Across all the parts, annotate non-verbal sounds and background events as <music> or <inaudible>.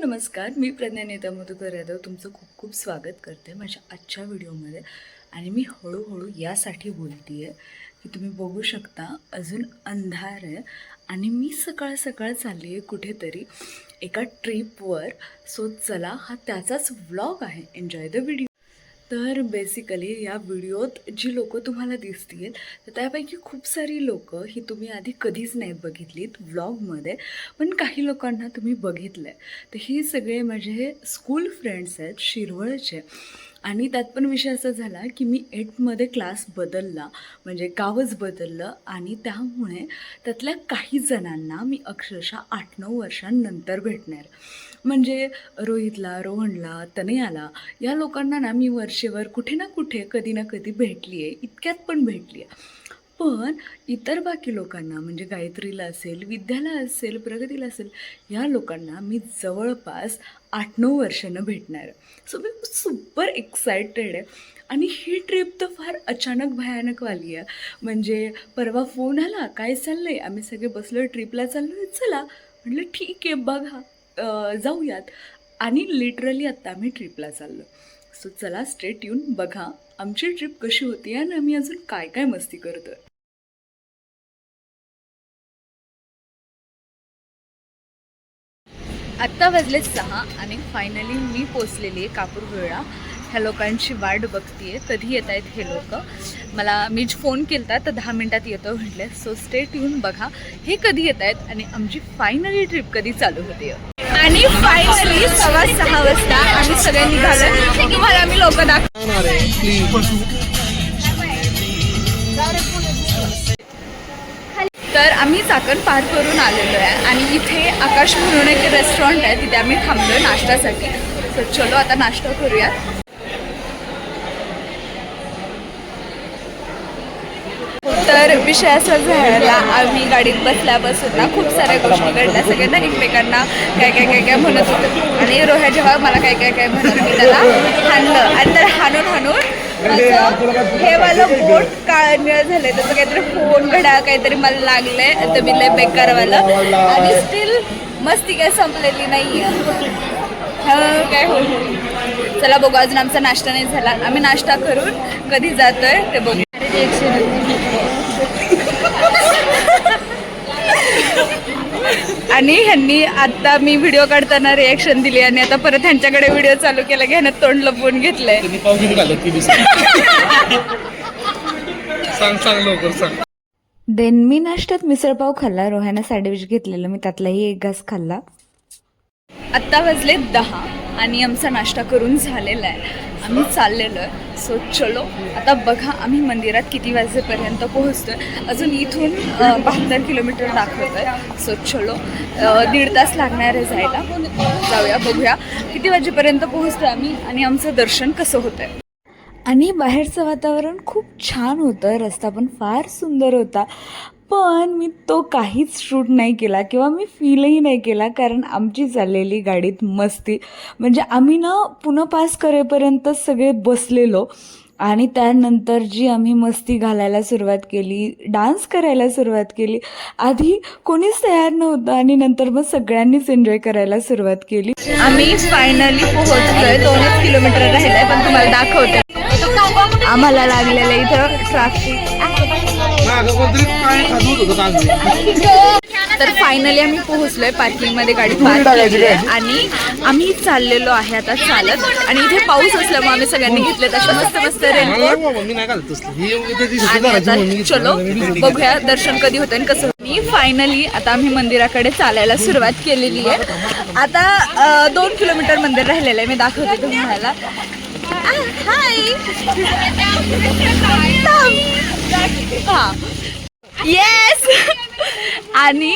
नमस्कार मी प्रज्ञानेता मधुकर यादव. तुमचं खूप खूप स्वागत करते माझ्या आजच्या व्हिडिओमध्ये. आणि मी हळूहळू यासाठी बोलते आहे की तुम्ही बघू शकता अजून अंधार आहे. आणि मी सकाळ सकाळ चालली आहे कुठेतरी एका ट्रिपवर सो चला हा त्याचाच व्लॉग आहे. एन्जॉय द व्हिडिओ तर बेसिकली या व्हिडिओत जी लोकं तुम्हाला दिसतील तर त्यापैकी खूप सारी लोकं ही तुम्ही आधी कधीच नाहीत बघितलीत व्लॉगमध्ये पण काही लोकांना तुम्ही बघितलं आहे तर ही सगळे माझे स्कूल फ्रेंड्स आहेत शिरवळचे. आणि त्यात पण विषय असा झाला की मी एटमध्ये क्लास बदलला. म्हणजे गावच बदललं आणि त्यामुळे त्यातल्या काही जणांना मी अक्षरशः आठ नऊ वर्षांनंतर भेटणार. म्हणजे रोहितला रोहनला तनयाला या लोकांना ना मी वर्षेवर कुठे ना कुठे कधी ना कधी भेटली आहे इतक्यात पण भेटली आहे पण इतर बाकी लोकांना म्हणजे गायत्रीला असेल विद्याला असेल प्रगतीला असेल ह्या लोकांना मी जवळपास आठ नऊ वर्षानं भेटणार. आहे सो मी सुपर एक्सायटेड आहे. आणि ही ट्रिप तर फार अचानक भयानकवाली आहे. म्हणजे परवा फोन आला काय चाललं आहे आम्ही सगळे बसलो ट्रिपला चाललो आहे चला. म्हटलं ठीक आहे बघा. जाऊयात. आणि लिटरली आत्ता आम्ही ट्रिपला चाललो. सो चला स्ट्रेट येऊन बघा आमची ट्रिप कशी होती आणि आम्ही अजून काय काय मस्ती करतोय. आत्ता वाजले सहा आणि फायनली मी पोचलेली आहे कापूरगोळा ह्या लोकांची वाट बघतीये कधी येत आहेत हे लोक. मला मी फोन केला तर दहा मिनिटात येतो म्हटले. सो स्टेट येऊन बघा. हे कधी येत आहेत आणि आमची फायनली ट्रिप कधी चालू होते आणि फायनली सव्वा सहा वाजता आम्ही सगळे निघालो तुम्हाला आम्ही लोक दाखव तर आम्ही चाकण पार करून आलेलो आहे आणि इथे आकाश म्हणून एक रेस्टॉरंट आहे तिथे आम्ही थांबलो नाश्त्यासाठी. तर चलो आता नाश्ता करूया तर विषय असा झाला आम्ही गाडीत बसल्यापासून ना खूप साऱ्या गोष्टी घडल्या. सगळ्यांना एकमेकांना काय काय काय काय म्हणत होतं. आणि रोह्या जेव्हा मला काय काय काय म्हणत मी त्याला हाणलं. आणि तर हाणून हाणून हे वालं बोट काळ निळ झालंय. त्याचं काहीतरी फोन घडा काहीतरी मला लागलंय. तर मी लय बेकारवालं आणि स्टील मस्ती काय संपलेली नाहीये. हं, काय होईल? चला बघू अजून आमचा नाश्ता नाही झाला. आम्ही नाश्ता करून कधी जातोय ते बघू. आणि ह्यांनी आता मी व्हिडिओ काढताना रिॲक्शन दिली आणि आता परत ह्यांच्याकडे व्हिडिओ चालू केला की ह्यानं तोंड लपवून घेतलंय. त्यांनी पाव किती घालत ती सांग सांग लवकर सांग. देन मी नाश्त्यात मिसळपाव खाल्ला रोह्यानं सँडविच घेतलेलं मी त्यातलाही एक घास खाल्ला. आत्ता वाजले दहा. आणि आमचा नाश्ता करून झालेला आहे. आम्ही चाललेलो आहे. सो चलो. आता बघा आम्ही मंदिरात किती वाजेपर्यंत पोहोचतोय. अजून इथून बहात्तर किलोमीटर दाखवत आहे सो चलो दीड तास लागणार आहे जायला. जाऊया बघूया. किती वाजेपर्यंत पोहोचतोय आम्ही आणि आमचं दर्शन कसं होतंय. आणि बाहेरचं वातावरण खूप छान होतं. रस्ता पण फार सुंदर होता. पण मी तो काहीच शूट नाही केला किंवा मी फीलही नाही केला कारण आमची चाललेली गाडीत मस्ती. म्हणजे आम्ही ना पुन्हा पास करेपर्यंत सगळे बसलेलो आणि त्यानंतर जी आम्ही मस्ती घालायला सुरुवात केली डान्स करायला सुरुवात केली आधी कोणीच तयार नव्हतं आणि नंतर मग सगळ्यांनीच एन्जॉय करायला सुरुवात केली. आम्ही फायनली पोहोचलोय दोनच किलोमीटर राहिलंय पण तुम्हाला दाखवते. आम्हाला लागलेलं इथं ट्रॅफिक तर फायनली आम्ही पोहोचलोय पार्किंगमध्ये गाडी पार्क केली आहे आणि आम्ही चाललेलो आहे आता चालत. आणि इथे पाऊस असल्यामुळे आम्ही सगळ्यांनी घेतले तसे मस्त मस्त रेनकोट आणि चलो. बघूया दर्शन कधी होतं आणि कसं. मी फायनली आता आम्ही मंदिराकडे चालायला सुरुवात केलेली आहे. आता दोन किलोमीटर मंदिर राहिलेलं आहे. मी दाखवते तुम्हाला. हाय हा येस आणि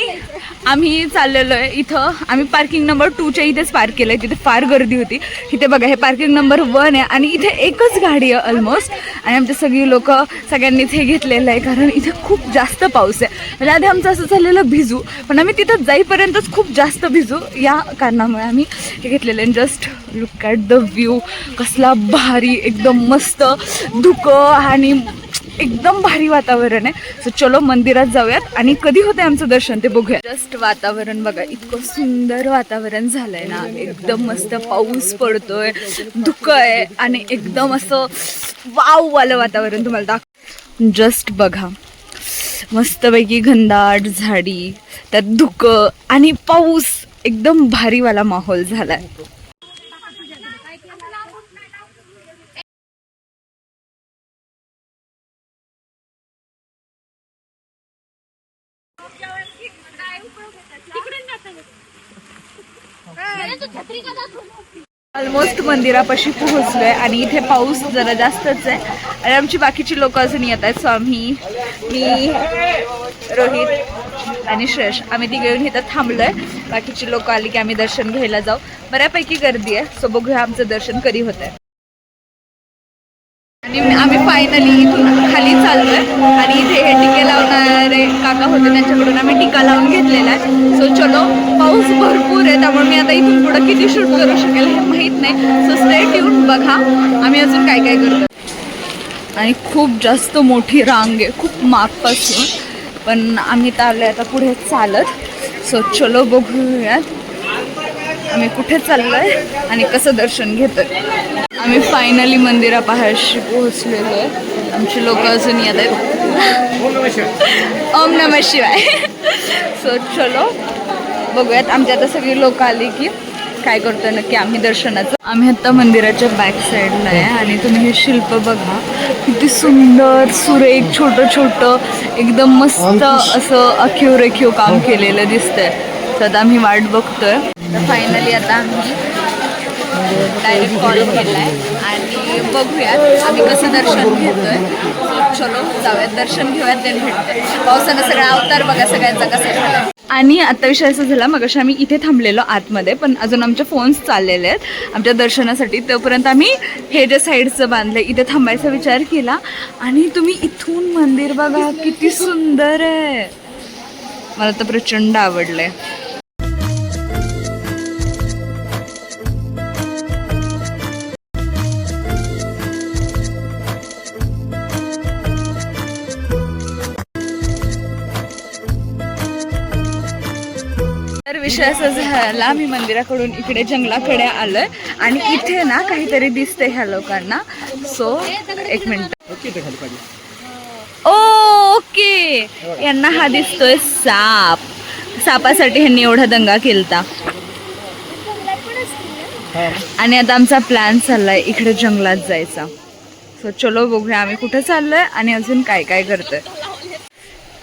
आम्ही चाललेलो आहे इथं. आम्ही पार्किंग नंबर टूच्या इथेच पार्क केलं आहे तिथे फार गर्दी होती. इथे बघा हे पार्किंग नंबर वन आहे आणि इथे एकच गाडी आहे ऑलमोस्ट आणि आमचे सगळी लोक सगळ्यांनीच हे घेतलेलं आहे कारण इथे खूप जास्त पाऊस आहे. म्हणजे आधी आमचं असं चाललेलं भिजू पण आम्ही तिथं जाईपर्यंतच खूप जास्त भिजू. या कारणामुळे आम्ही हे घेतलेलं आहे. Just look at the view कसला भारी एकदम मस्त धुकं आणि एकदम भारी वातावरण आहे. सो चलो मंदिरात जाऊयात आणि कधी होते आमचं दर्शन ते बघूया जस्ट वातावरण बघा इतकं सुंदर वातावरण झालंय ना. एकदम मस्त पाऊस पडतोय धुकं आहे आणि एकदम असं वाव वालं वातावरण तुम्हाला दाख जस्ट बघा. मस्तपैकी घनदाट झाडी त्यात धुकं आणि पाऊस. एकदम भारीवाला माहोल झाला आहे ऑलमोस्ट मंदिरापाशी पोहोचलोय आणि इथे पाऊस जरा जास्तच आहे. आणि आमची बाकीची लोक अजून येत आहेत. स्वामी मी रोहित आणि श्रेष आम्ही तिघे येऊन इथं थांबलोय. बाकीची लोक आली की आम्ही दर्शन घ्यायला जाऊ. बऱ्यापैकी गर्दी आहे. सो बघूया आमचं दर्शन कधी होत आहे आणि आम्ही फायनली इथून खाली चाललोय. आणि इथे हे टिके लावणारे काका होते त्यांच्याकडून आम्ही टिका लावून घेतलेला आहे सो चलो पाऊस भरपूर आहे त्यामुळे मी आता इथून पुढे किती शूट करू शकेल हे माहीत नाही. सो स्टेट येऊन बघा. आम्ही अजून काय काय करतो आणि खूप जास्त मोठी रांग आहे खूप मागपासून पण आम्ही तर आले आता पुढे चालत. सो चलो बघूयात. आम्ही कुठे चाललोय आणि कसं दर्शन घेतोय. आम्ही फायनली मंदिरापाशी पोहोचलेलो आहे. आमची लोक अजून येत आहेत. ओम नम शिवाय. सो चलो बघूयात. आमची आता सगळी लोक आली की काय करतोय नक्की आम्ही दर्शनाचं. आम्ही आता मंदिराच्या बॅक साईडला आहे आणि तुम्ही हे शिल्प बघा. किती सुंदर सुरेख छोटं छोटं एकदम मस्त असं अखीव रेखीव काम केलेलं दिसतंय. तर आता आम्ही वाट बघतोय. तर फायनली आता आम्ही डायरेक्ट कॉल केलाय. आणि बघूयात आम्ही कसं दर्शन घेतोय. चलो जाऊयात. दर्शन घेऊयात देन भेटतोय पावसानं सगळा अवतार बघा सगळ्यांचा कसा झाला. आणि आता विषय असा झाला मग आम्ही इथे थांबलेलो आतमध्ये पण अजून आमचे फोन्स चाललेले आहेत. आमच्या दर्शनासाठी तोपर्यंत आम्ही हे जे साईडचं बांधलं इथे थांबायचा विचार केला. आणि तुम्ही इथून मंदिर बघा किती सुंदर आहे. मला तर प्रचंड आवडलं आहे विषय असा झाला मी मंदिराकडून इकडे जंगलाकडे आलोय आणि इथे ना काहीतरी दिसतंय ह्या लोकांना. सो एक मिनिट ओके यांना हा दिसतोय साप. सापासाठी ह्यांनी एवढा दंगा केलता. आणि आता आमचा प्लॅन चाललाय इकडे जंगलात जायचा. सो चलो बघूया आम्ही कुठे चाललोय आणि अजून काय काय करतोय.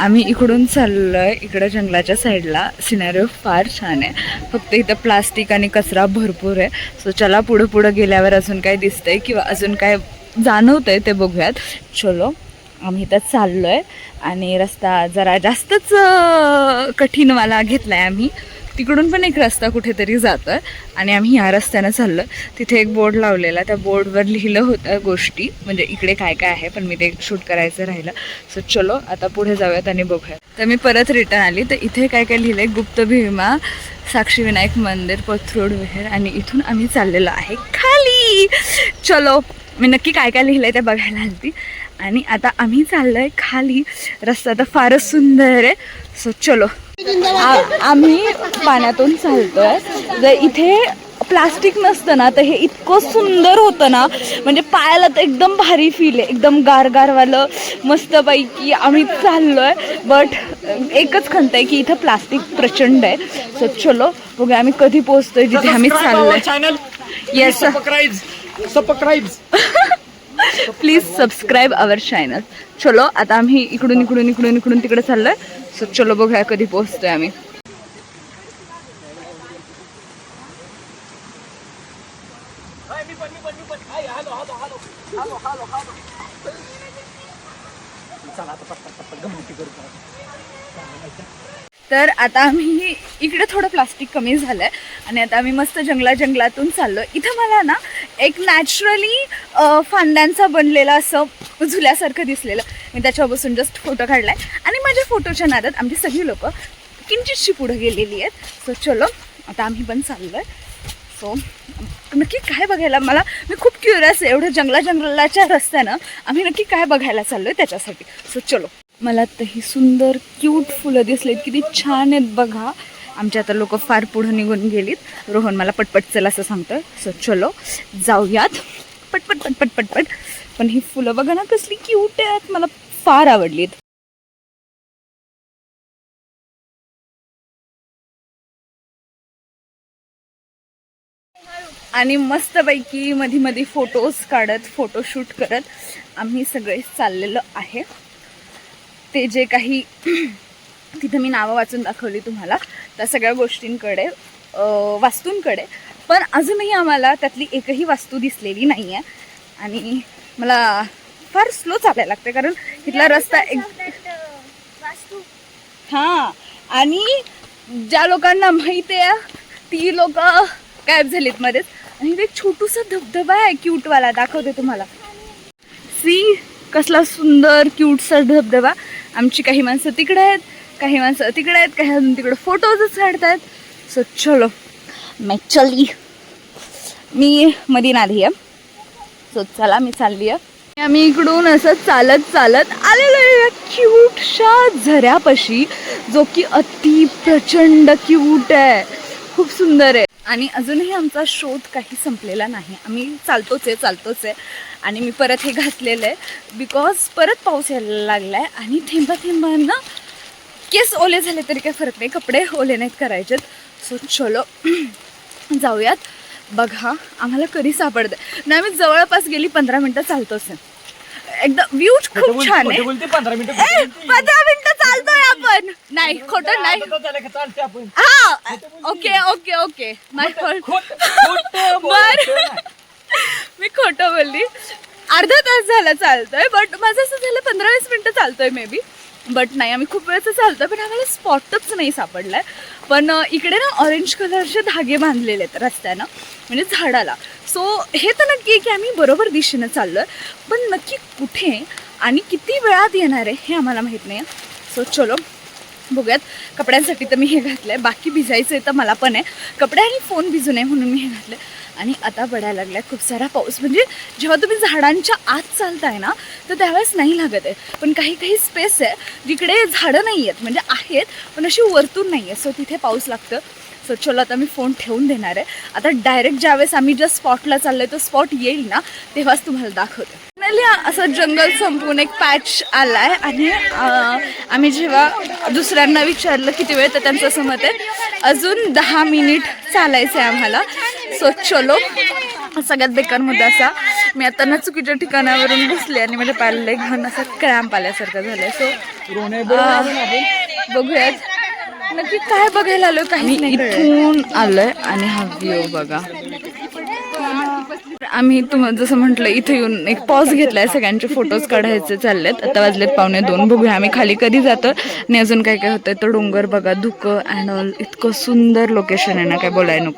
आम्ही इकडून चाललो आहे इकडं जंगलाच्या साईडला. सिनारिओ फार छान आहे. फक्त इथं प्लास्टिक आणि कचरा भरपूर आहे. सो चला पुढं पुढं गेल्यावर अजून काय दिसतंय किंवा अजून काय जाणवतंय ते बघूयात. चलो आम्ही इथं चाललो आहे आणि रस्ता जरा जास्तच कठीणवाला घेतला आहे आम्ही. तिकडून पण एक रस्ता कुठेतरी जातोय. आणि आम्ही ह्या रस्त्यानं चाललो. तिथे एक बोर्ड लावलेला त्या बोर्डवर लिहिलं होतं गोष्टी. म्हणजे इकडे काय काय आहे पण मी ते शूट करायचं राहिलं. सो चलो आता पुढे जाऊयात आणि बघूयात. तर मी परत रिटर्न आली. तर इथे काय काय लिहिलंय? गुप्त भीमा साक्षी विनायक मंदिर पथरोड विहीर. आणि इथून आम्ही चाललेलो आहे खाली. चलो मी नक्की काय काय लिहिलंय ते बघायला आलती. आणि आता आम्ही चाललोय खाली. रस्ता तर फारच सुंदर आहे. सो चलो. आम्ही पाण्यातून चालतोय. जर इथे प्लास्टिक नसतं ना तर हे इतकं सुंदर होतं ना म्हणजे पायाला तर एकदम भारी फील आहे. एकदम गारगारवालं मस्तपैकी आम्ही चाललोय. बट एकच खंत आहे की इथं प्लास्टिक प्रचंड आहे. सो चलो बघूया आम्ही कधी पोहोचतोय जिथे आम्ही चाललोय. Channel yes please subscribe our channel चलो आता आम्ही इकडून इकडून इकडून इकडून तिकडे चाललोय. सो चलो बघूया कधी पोहोचतोय आम्ही. तर आता आम्ही इकडे थोडं प्लास्टिक कमी झालंय आणि आता आम्ही मस्त जंगला जंगलातून चाललो इथं मला ना एक नॅचरली फांद्यांचा बनलेला असं झुल्यासारखं दिसलेलं. मी त्याच्याबसून जस्ट फोटो काढला आहे आणि माझ्या फोटोच्या नादात आमची सगळी लोक किंचितशी पुढं गेलेली आहेत. सो चलो आता आम्ही पण चाललो आहे सो नक्की काय बघायला मला मी खूप क्युरियस आहे. एवढं जंगला जंगलाच्या रस्त्यानं आम्ही नक्की काय बघायला चाललो आहे त्याच्यासाठी. सो चलो. मला तर ही सुंदर क्यूट फुलं दिसलीत. किती छान आहेत बघा. आमचे आता लोक फार पुढं निघून गेलीत. रोहन मला पटपट चल असं सांगतं सो चलो जाऊयात. पटपट पटपट पटपट. पण ही फुलं बघा ना कसली क्यूट आहेत. मला फार आवडलीत. आणि मस्तपैकी मधी मधी फोटोज काढत फोटोशूट करत आम्ही सगळे चाललेलो आहे. ते जे काही <clears throat> तिथं मी नावं वाचून दाखवली तुम्हाला त्या सगळ्या गोष्टींकडे वास्तूंकडे. पण अजूनही आम्हाला त्यातली एकही वास्तू दिसलेली नाही आहे आणि मला फार स्लो चालायला लागते कारण इथला रस्ता एक हां आणि ज्या लोकांना माहिती आहे ती लोक गायब झालीत मध्येच. आणि ते छोटूसा धबधबा आहे क्यूटवाला दाखवते तुम्हाला. सी कसला सुंदर क्यूटसा धबधबा. आमची काही माणसं तिकडे आहेत काही माणसं तिकडे आहेत काही अजून तिकडे फोटोजच काढतायत. सो चलो मैं मी मदीन आली आहे. सो चला मी चालली आहे. आम्ही इकडून असं चालत चालत आलेलो आहे या क्यूटशा झऱ्यापाशी जो की अति प्रचंड क्यूट आहे. खूप सुंदर आहे. आणि अजूनही आमचा शोध काही संपलेला नाही. आम्ही चालतोच आहे चालतोच आहे. आणि मी परत हे घातलेलं आहे. बिकॉज परत पाऊस यायला लागला आहे आणि थेंबा थेंबांना केस ओले झाले तरी काही फरक नाही. कपडे ओले नाहीत करायचेत. सो चलो <clears throat> जाऊयात. बघा आम्हाला कधी सापडतं नाही. आम्ही जवळपास गेली पंधरा मिनटं चालतोच आहे. एकदा व्ह्यू खूप छान आहे. पंधरा मिनिटं ए, पंधरा मिनिटं चालतोय आपण. नाही खोटं नाही. चालते आपण. हा ओके ओके ओके. माय खोट- खोटं <laughs> बर. मी खोटं बोलली. अर्धा तास झाला चालतोय बट माझं असं झालं पंधरा वीस मिनटं चालतोय मे बी बट नाही आम्ही खूप वेळचं चालतोय पण आम्हाला स्पॉटच नाही सापडलाय. पण इकडे ना ऑरेंज कलरचे धागे बांधलेले आहेत रस्त्यानं म्हणजे झाडाला. सो हे तर नक्की आहे की आम्ही बरोबर दिशेनं चाललोय पण नक्की कुठे आणि किती वेळात येणार आहे हे आम्हाला माहीत नाही सो चलो बघूयात. कपड्यांसाठी तर मी हे घातलं आहे बाकी भिजायचं आहे तर मला पण आहे. कपडे आणि फोन भिजू नये म्हणून मी हे घातलं आहे आणि आता पडायला लागलाय. खूप सारा पाऊस. म्हणजे जेव्हा तुम्ही झाडांच्या आत चालताय ना तर त्यावेळेस नाही लागत आहे. पण काही काही स्पेस आहे जिकडे झाडं नाही आहेत म्हणजे आहेत पण अशी वरतून नाही आहे सो तिथे पाऊस लागतं. सो चलो आता मी फोन ठेवून देणार आहे. आता डायरेक्ट ज्यावेळेस आम्ही ज्या स्पॉटला चाललोय तो स्पॉट येईल ना तेव्हाच तुम्हाला दाखवते. फायनली असं जंगल संपून एक पॅच आलाय आणि अं, आम्ही जेव्हा दुसऱ्यांना विचारलं किती वेळ तर त्यांचं असं मत आहे अजून दहा मिनिट चालायचं आहे आम्हाला. सो चलो. सगळ्यात बेकार मुद्दा असा मी आता ना चुकीच्या ठिकाणावरून बसले आणि माझ्या पायाला लय घाण असं क्रॅम्प आल्यासारखं झालंय. सो रोहन बरोबर आहे. ना आपण? बघूयात. नक्की काय बघायला आलोय काही इथून आलोय आणि हा व्ह्यू बघा. आम्ही तुम्हाला जसं म्हटलं इथे येऊन एक पॉज घेतलाय सगळ्यांचे फोटोज काढायचे चाललेत. आता वाजलेत पावणे दोन. बघूया आम्ही खाली कधी जातो. आणि अजून काय काय होतंय. तो डोंगर बघा धुकं अँड ऑल इतकं सुंदर लोकेशन आहे ना काय बोलाय नको.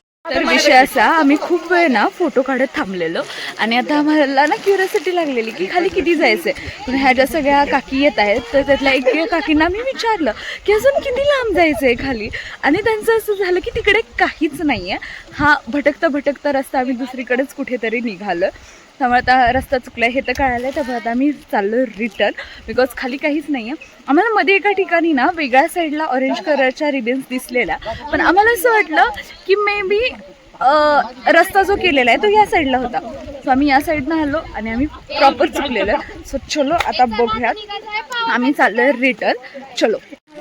तर विषय असा आम्ही खूप वेळ ना फोटो काढत थांबलेलो. आणि आता आम्हाला ना क्युरियोसिटी लागलेली की खाली किती जायचंय. पण ह्या ज्या सगळ्या काकी येत आहेत तर त्यातल्या एक काकींना मी विचारलं की अजून किती लांब जायचंय खाली? आणि त्यांचं असं झालं की तिकडे काहीच नाहीये. हा भटकता भटकता रस्ता आम्ही दुसरीकडेच कुठेतरी निघालो. त्यामुळे आता रस्ता चुकला हे तर कळालं आहे त्यामुळे आता आम्ही चाललो रिटर्न बिकॉज खाली काहीच नाही आहे आम्हाला मध्ये एका ठिकाणी ना वेगळ्या साईडला ऑरेंज कलरच्या रिबन्स दिसलेल्या. पण आम्हाला असं वाटलं की मे बी रस्ता जो केलेला आहे तो या साईडला होता. सो आम्ही या साईडनं आलो आणि आम्ही प्रॉपर चुकलेलो. आहे सो चलो आता बघूयात. आम्ही चाललो रिटर्न चलो.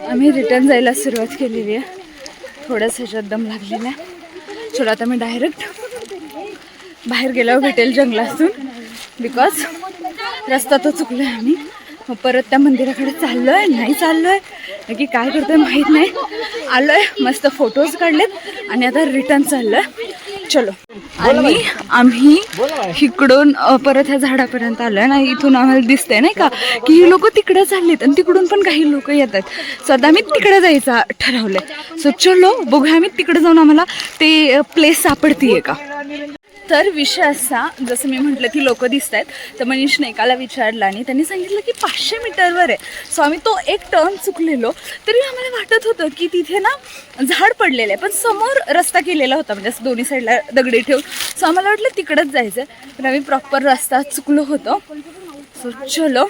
आम्ही रिटर्न जायला सुरुवात केलेली आहे. थोडंसं ह्याच्यात दम लागलेला आहे. चलो आता मी डायरेक्ट बाहेर गेल्यावर भेटेल जंगलातून. बिकॉज रस्ता तो आहे आम्ही. मग परत त्या मंदिराकडे चाललो आहे नाही चाललो आहे की काय करतोय माहीत नाही. आलो आहे मस्त फोटोज काढलेत. आणि आता रिटर्न चाललोय. चलो. आणि आम्ही इकडून परत ह्या झाडापर्यंत आलोय. ना इथून आम्हाला दिसतंय नाही का? की ही लोक तिकडे चाललेत आणि तिकडून पण काही लोक येत आहेत सो आता आम्ही तिकडे जायचं ठरवलंय. सो चलो बघूया आम्ही तिकडे जाऊन आम्हाला ते प्लेस सापडतीये का? तर विषय असा जसं मी म्हटलं की लोक दिसत आहेत तर मनीषने एकाला विचारलं आणि त्यांनी सांगितलं की पाचशे मीटरवर आहे. सो आम्ही तो एक टर्न चुकलेलो तरी आम्हाला वाटत होतं की तिथे ना झाड पडलेलं आहे पण समोर रस्ता केलेला होता म्हणजे असं दोन्ही साईडला दगडी ठेवून. सो आम्हाला वाटलं तिकडंच जायचं आहे पण आम्ही प्रॉपर रस्ता चुकलो होतो. सो चलो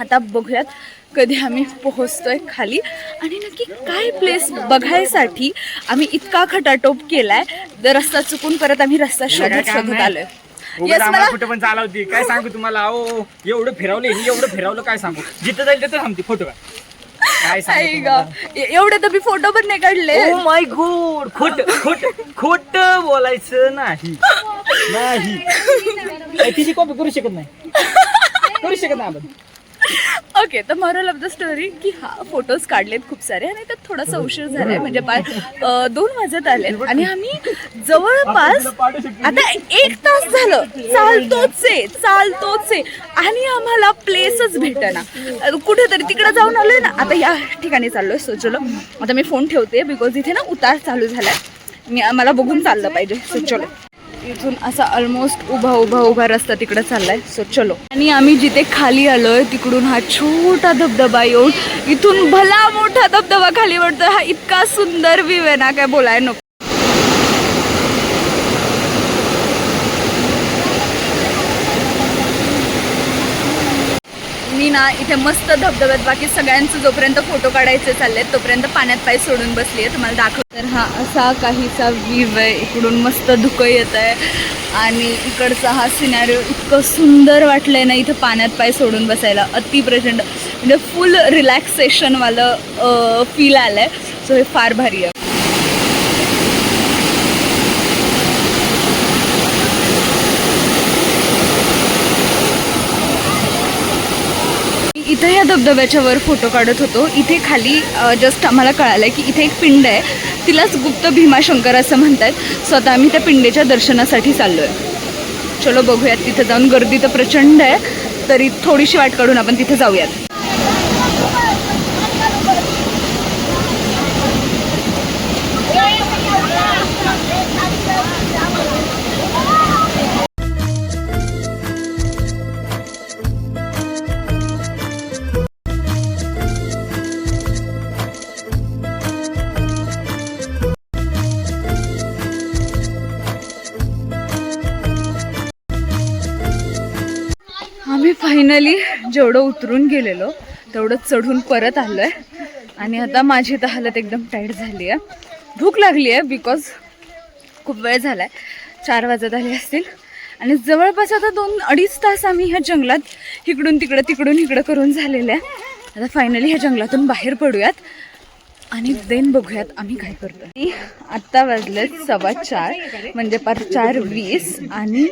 आता बघूयात. कधी आम्ही पोहोचतोय खाली. आणि नक्की काय प्लेस बघायसाठी आम्ही इतका खटाटोप केलाय तर रस्ता चुकून परत आम्ही रस्ता शोधत शोधत आलोय. कुठं पण चालवती. काय सांगू तुम्हाला? अहो एवढं फिरवलं हे एवढं फिरवलं काय सांगू? जिथं जाईल तिथं थांबते फोटो एवढे तर मी फोटो पण नाही काढले. ओ माय गॉड खोट खोट खोट बोलायचं नाही. नाही. <laughs> तिची कॉपी करू शकत नाही. करू शकत नाही आपण. ओके तर मॉरल ऑफ द स्टोरी की हा फोटोज काढलेत खूप सारे आणि त्यात थोडासा उशीर झालाय. म्हणजे पाच दोन वाजत आले आणि आम्ही जवळपास आता एक तास झालं. चालतोच आहे चालतोच आहे. आणि आम्हाला प्लेसच भेटेना. कुठेतरी तिकडे जाऊन आलोय ना. आता या ठिकाणी चाललोय सो चलो. आता मी फोन ठेवते बिकॉज इथे ना उतार चालू झालाय. मी मला बघून चाललं पाहिजे. सो चलो. इथून असा ऑलमोस्ट उभा उभा उभा रस्ता तिकडे चाललाय. सो चलो. आणि आम्ही जिथे खाली आलोय तिकडून हा छोटा धबधबा येऊन इथून भला मोठा धबधबा खाली वाटतोय हा इतका सुंदर व्ह्यू आहे ना काय बोलाय नको. मी ना इथे मस्त धबधब्यात बाकी सगळ्यांचं जोपर्यंत फोटो काढायचे चाललेत तोपर्यंत पाण्यात पाय सोडून बसली आहे. तुम्हाला दाखव तर हा असा काहीसा व्ह्यू आहे. इकडून मस्त धुकं येत आहे आणि इकडचा हा सिनॅरिओ इतकं सुंदर वाटलं आहे ना इथं पाण्यात पाय सोडून बसायला. अति प्रचंड. म्हणजे फुल रिलॅक्सेशनवालं फील आलं आहे सो हे फार भारी आहे. इथं या धबधब्याच्या वर फोटो काढत होतो. इथे खाली जस्ट आम्हाला कळालं की इथे एक पिंड आहे. तिलाच गुप्त भीमाशंकर असं म्हणतात. स्वतः आम्ही त्या पिंडेच्या दर्शनासाठी चाललो आहे चलो बघूयात तिथं जाऊन गर्दी तर प्रचंड आहे. तरी थोडीशी वाट काढून आपण तिथे जाऊयात. आम्ही फायनली जेवढं उतरून गेलेलो तेवढं चढून परत आलो आहे आणि आता माझी तर हालत एकदम टाईट झाली आहे. भूक लागली आहे बिकॉज खूप वेळ झाला आहे चार वाजत आले असतील. आणि जवळपास आता दोन अडीच तास आम्ही ह्या जंगलात इकडून तिकडं तिकडून इकडं करून झालेलं आहे. आता फायनली ह्या जंगलातून बाहेर पडूयात. आणि देन बघूयात आम्ही काय करतो आत्ता वाजले सव्वा चार म्हणजे पाच चार वीस. आणि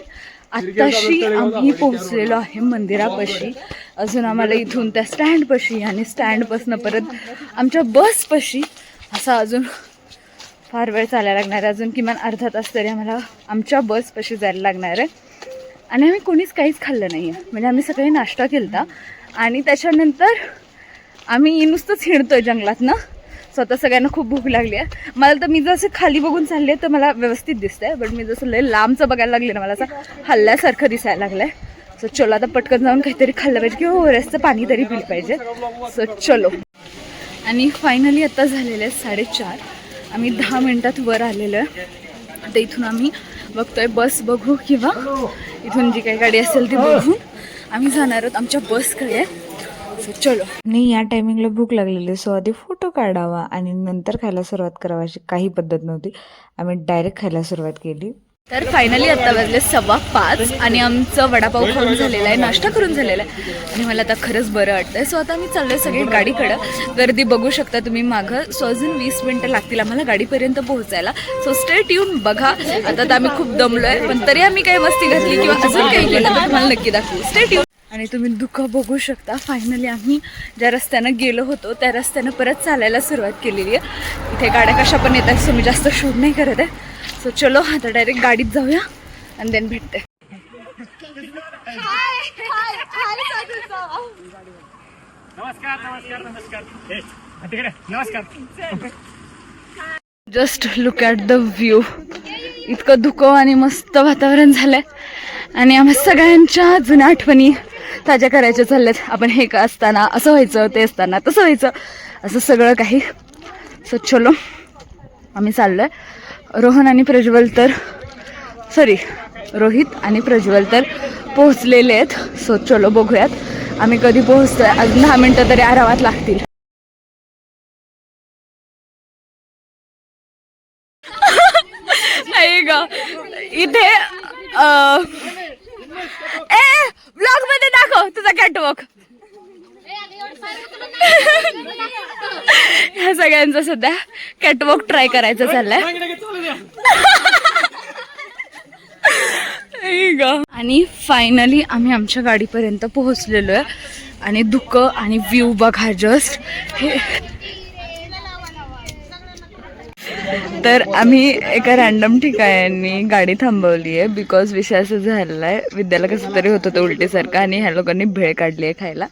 आत्ताशी आम्ही पोहोचलेलो आहे मंदिरापाशी. अजून आम्हाला इथून त्या स्टँडपाशी आणि स्टँडपासून परत आमच्या बसपाशी असा अजून फार वेळ चालायला लागणार आहे. अजून किमान अर्धा तास तरी आम्हाला आमच्या बसपाशी जायला लागणार आहे. आणि आम्ही कोणीच काहीच खाल्लं नाही आहे म्हणजे आम्ही सकाळी नाश्ता केला आणि त्याच्यानंतर आम्ही नुसतंच हिंडतोय जंगलातनं. स्वतः सगळ्यांना खूप भूक लागली आहे. मला तर मी जसं खाली बघून चालले तर मला व्यवस्थित दिसतंय बट मी जसं लय लांबचं बघायला लागले ना मला असं हल्ल्यासारखं दिसायला लागलंय. सो चलो आता पटकन जाऊन काहीतरी खाल्लं पाहिजे किंवा ओरसचं पाणी तरी पिलं पाहिजे. सो चलो. आणि फायनली आता झालेले आहेत साडेचार. आम्ही दहा मिनटात वर आलेलो आहे. तर इथून आम्ही बघतोय बस बघू किंवा इथून जी काही गाडी असेल ती बघून. आम्ही जाणार आहोत आमच्या बसकडे सो चलो. नाही या टायमिंगला भूक लागलेली सो आधी फोटो काढावा आणि नंतर खायला सुरुवात करावा अशी काही पद्धत नव्हती. आम्ही डायरेक्ट खायला सुरुवात केली. तर फायनली आत्ता वाजले सव्वा पाच आणि आमचं वडापाव खाऊन झालेला आहे नाश्ता करून झालेला आहे. आणि मला आता खरंच बरं वाटतंय. सो आता मी चाललोय सगळी गाडीकडं. गर्दी बघू शकता तुम्ही मागं. सो अजून वीस मिनटं लागतील आम्हाला गाडीपर्यंत पोहोचायला. सो स्टेट येऊन बघा. आता तर आम्ही खूप दमलोय पण तरी आम्ही काही मस्ती घातली किंवा अजून काही केलं तर तुम्हाला नक्की दाखवू. स्टेट येऊन आणि तुम्ही दुःख बघू शकता. फायनली आम्ही ज्या रस्त्यानं गेलो होतो त्या रस्त्यानं परत चालायला सुरुवात केलेली आहे. इथे गाड्या कशा पण येतात सो मी जास्त शूट नाही करत आहे. सो चलो आता डायरेक्ट गाडीत जाऊया आणि देन भेटते. नमस्कार नमस्कार नमस्कार. हे, तिकडे नमस्कार. Just look at the view इतकं धुकं आणि मस्त वातावरण झालंय. आणि आम्हा सगळ्यांच्या जुन्या आठवणी ताज्या करायच्या चालल्यात. आपण हे का असताना असं व्हायचं ते असताना तसं व्हायचं असं सगळं काही सो चलो आम्ही चाललोय. रोहन आणि प्रज्वल तर सॉरी रोहित आणि प्रज्वल तर पोहोचलेले आहेत. सो चलो बघूयात. आम्ही कधी पोहोचतोय? अजून दहा मिनटं तरी आरामात लागतील. नाही ग. इथे ब्लॉगमध्ये दाखव तुझा कॅटवॉक ह्या सगळ्यांचं सध्या कॅटवॉक ट्राय करायचं चाललंय. <laughs> आणि फायनली आम्ही आमच्या गाडीपर्यंत पोहोचलेलो आहे आणि दुःख आणि व्ह्यू बघा जस्ट हे तर आम्ही एका रॅन्डम ठिकाणी गाडी थांबवली आहे बिकॉज विषय असं झालेला आहे विद्याला कसं तरी होतं होतं उलटीसारखं आणि ह्या लोकांनी भेळ काढली आहे खायला.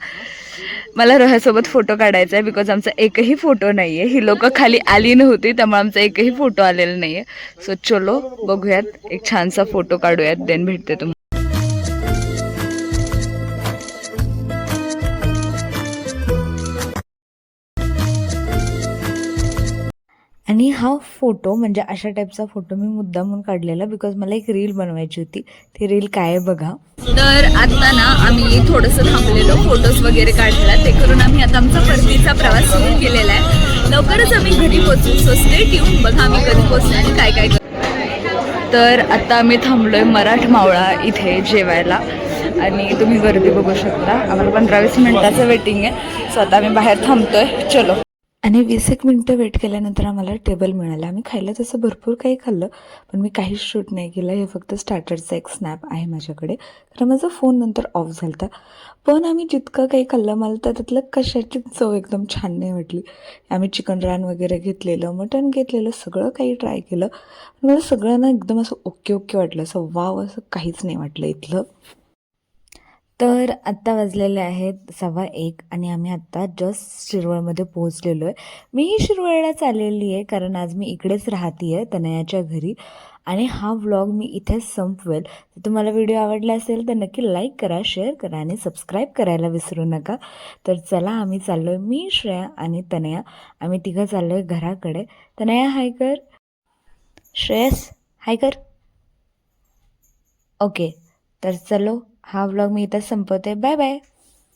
मला रोह्यासोबत फोटो काढायचा आहे बिकॉज आमचा एकही फोटो नाही आहे ही लोकं खाली आली नव्हती त्यामुळे आमचा एकही फोटो आलेला नाही आहे सो चलो बघूयात. एक छानसा फोटो काढूयात देन भेटते तुम्हाला. आणि हा फोटो म्हणजे अशा टाईपचा फोटो मी मुद्दा म्हणून काढलेला बिकॉज मला एक रील बनवायची होती. ती रील काय आहे बघा. तर आता ना आम्ही थोडंसं थांबलेलो फोटोज वगैरे काढलेला. ते करून आम्ही आता आमचा परतीचा प्रवास सुरू केलेला आहे. लवकरच आम्ही घरी पोहोचू. सो स्टेट बघा आम्ही कधी पोहोचलो आणि काय काय तर आता आम्ही थांबलोय मराठ मावळा इथे जेवायला. आणि तुम्ही गर्दी बघू शकता. आम्हाला पंधरा वीस मिनिटाचं वेटिंग आहे. सो आता आम्ही बाहेर थांबतोय. चलो. आणि वीस एक मिनटं वेट केल्यानंतर आम्हाला टेबल मिळालं. आम्ही खायला तसं भरपूर काही खाल्लं पण मी काहीच शूट नाही केलं. हे फक्त स्टार्टरचा एक स्नॅप आहे माझ्याकडे. कारण माझा फोन नंतर ऑफ झाला होता पण आम्ही जितकं काही खाल्लं मला तर त्यातलं कशाची चव एकदम छान नाही वाटली. आम्ही चिकन रान वगैरे घेतलेलं मटण घेतलेलं सगळं काही ट्राय केलं. मला सगळ्यांना एकदम असं ओके ओके वाटलं. असं वाव असं काहीच नाही वाटलं इथलं. तर आत्ता वाजलेले आहेत सव्वा एक आणि आम्ही आत्ता जस्ट शिरवळमध्ये पोहोचलेलो आहे. मीही शिरवळलाच आलेली आहे कारण आज मी इकडेच राहते आहे तनयाच्या घरी. आणि हा व्लॉग मी इथेच संपवेल. तर तुम्हाला व्हिडिओ आवडला असेल तर नक्की लाईक करा शेअर करा आणि सबस्क्राईब करायला विसरू नका. तर चला आम्ही चाललो आहे मी श्रेया आणि तनया आम्ही तिघं चाललो आहे घराकडे. तनया हाय कर. श्रेयस हाय कर. ओके तर चलो. हा व्लॉग मी इथं संपवते. Bye bye